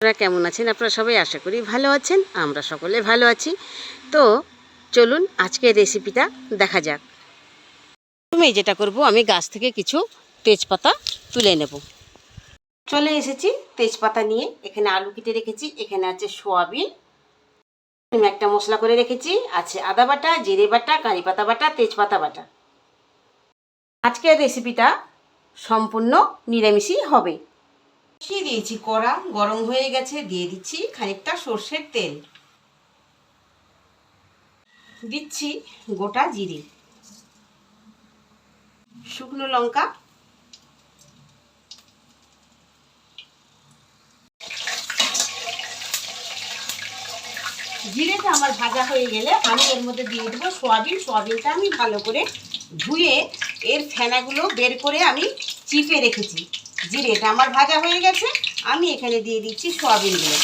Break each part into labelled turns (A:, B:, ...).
A: আপনারা কেমন আছেন? আপনারা সবাই আশা করি ভালো আছেন, আমরা সকলে ভালো আছি। তো চলুন আজকের রেসিপিটা দেখা যাক। প্রথমে যেটা করব, আমি গাছ থেকে কিছু তেজপাতা তুলে নেব। চলে এসেছি তেজপাতা নিয়ে। এখানে আলু কেটে রেখেছি, এখানে আছে সোয়াবিন। একটা মশলা করে রেখেছি, আছে আদা বাটা, জিরে বাটা, কারি পাতা বাটা, তেজপাতা বাটা। আজকের রেসিপিটা সম্পূর্ণ নিরামিষই হবে। বসিয়ে দিয়েছি, কড়া গরম হয়ে গেছে, দিয়ে দিচ্ছি খানিকটা সর্ষের তেল। দিচ্ছি গোটা জিরে। শুকনো লঙ্কা। জিরেটা আমার ভাজা হয়ে গেলে আমি এর মধ্যে দিয়ে দেবো সোয়াবিন। সোয়াবিনটা আমি ভালো করে ধুয়ে এর ফেনাগুলো বের করে আমি চিপে রেখেছি। জিরেটা আমার ভাজা হয়ে গেছে, আমি এখানে দিয়ে দিচ্ছি সোয়াবিনগুলো।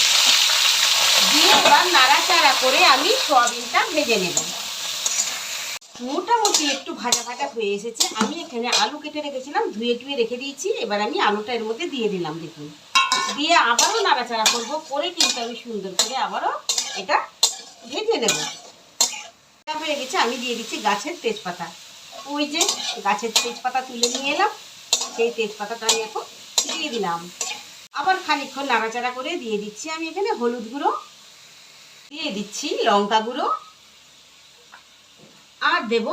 A: দিয়ে এবার নাড়াচাড়া করে আমি সোয়াবিনটা ভেজে নেব। মোটামুটি একটু ভাজা ভাজা হয়ে এসেছে। আমি এখানে আলু কেটে রেখেছিলাম, ধুয়ে টুয়ে রেখে দিয়েছি। এবার আমি আলুটা এর মধ্যে দিয়ে দিলাম, দেখুন। দিয়ে আবারও নাড়াচাড়া করব, করে কিন্তু আমি সুন্দর করে আবারও এটা ভেজে নেব। হয়ে গেছে, আমি দিয়ে দিচ্ছি গাছের তেজপাতা। ওই যে গাছের তেজপাতা তুলে নিয়ে এলাম। সেই তেজপাতাটা আমি এখন দিয়ে দিলাম। আবার খানিকক্ষণ নাড়াচাড়া করে দিয়ে দিচ্ছি আমি এখানে হলুদ গুঁড়ো, দিয়ে দিচ্ছি লঙ্কা গুঁড়ো, আর দেব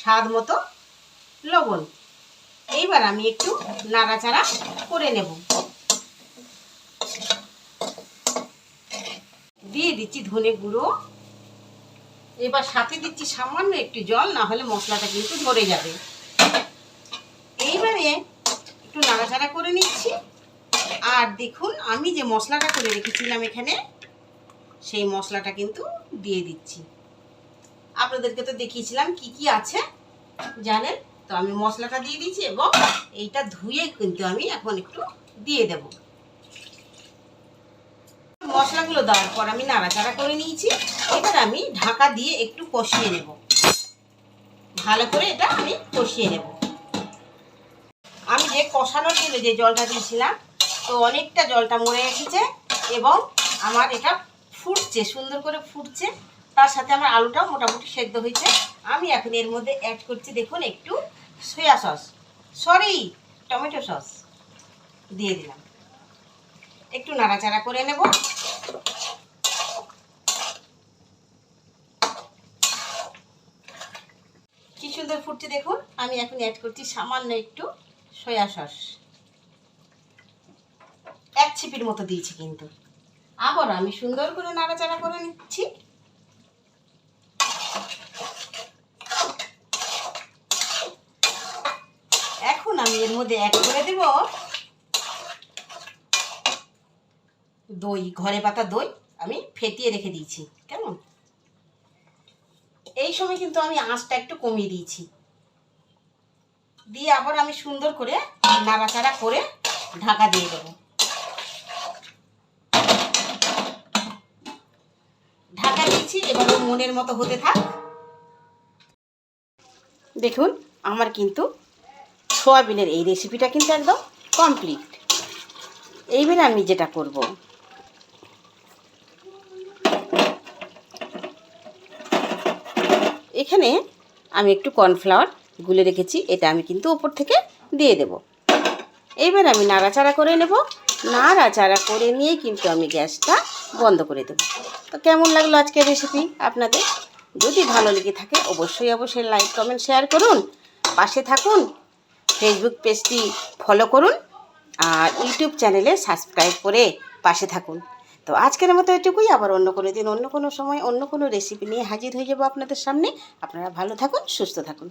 A: স্বাদ মতো লবণ। এইবার আমি একটু নাড়াচাড়া করে নেব। দিয়ে দিচ্ছি ধনে গুঁড়ো। এবার সাথে দিচ্ছি সামান্য একটু জল, না হলে মশলাটা কিন্তু ধরে যাবে এইবারে নাড়াচাড়া করে নিচ্ছি। আর দেখুন, আমি যে মশলাটা করে রেখেছিলাম এখানে, সেই মশলাটা কিন্তু দিয়ে দিচ্ছি। আপনাদেরকে তো দেখিয়েছিলাম কি কি আছে, জানেন? তো আমি মশলাটা দিয়ে দিচ্ছি এবং এইটা ধুয়ে কিন্তু আমি এখন একটু দিয়ে দেব। মশলাগুলো দেওয়ার পর আমি নাড়াচাড়া করে নিয়েছি। এবার আমি ঢাকা দিয়ে একটু কষিয়ে নেব। ভালো করে এটা আমি কষিয়ে নেব। আমি যে কষানোর জন্য যে জলটা দিয়েছিলাম, তো অনেকটা জলটা মরে এসেছে এবং আমার এটা ফুটছে, সুন্দর করে ফুটছে। তার সাথে আমার আলুটাও মোটামুটি সেদ্ধ হয়েছে। আমি এখন এর মধ্যে অ্যাড করছি দেখুন একটু soya sauce sorry tomato sauce দিয়ে দিলাম। একটু নাড়াচাড়া করে নেব। কি সুন্দর ফুটছে দেখুন। আমি এখন অ্যাড করছি সামান্য একটু সয়া সস। এক ছিপির মতো দিয়েছি কিন্তু। আবার আমি সুন্দর করে নাড়াচাড়া করে নিচ্ছি। এখন আমি এর মধ্যে এক করে দেব দই, ঘরে পাতা দই আমি ফেটিয়ে রেখে দিয়েছি। কেমন? এই সময় কিন্তু আমি আঁচটা একটু কমিয়ে দিয়েছি। দিয়ে আবার আমি সুন্দর করে নাড়াচাড়া করে ঢাকা দিয়ে দেবো। ঢাকা দিচ্ছি এবার মনের মতো হতে থাক। দেখুন, আমার কিন্তু সোয়াবিনের এই রেসিপিটা কিন্তু একদম কমপ্লিট এইবারে আমি যেটা করব। এখানে আমি একটু কর্নফ্লাওয়ার গুলে রেখেছি, এটা আমি কিন্তু ওপর থেকে দিয়ে দেব। এবার আমি নাড়াচাড়া করে নেব। নাড়াচাড়া করে নিয়ে কিন্তু আমি গ্যাসটা বন্ধ করে দেবো। তো কেমন লাগল আজকের রেসিপি আপনাদের? যদি ভালো লেগে থাকে অবশ্যই অবশ্যই লাইক কমেন্ট শেয়ার করুন। পাশে থাকুন ফেসবুক পেজটি ফলো করুন আর ইউটিউব চ্যানেলে সাবস্ক্রাইব করে পাশে থাকুন। তো আজকের মতো এটুকুই, আবার অন্য কোনো দিন, অন্য কোনো সময়, অন্য কোনো রেসিপি নিয়ে হাজির হয়ে যাব আপনাদের সামনে। আপনারা ভালো থাকুন, সুস্থ থাকুন।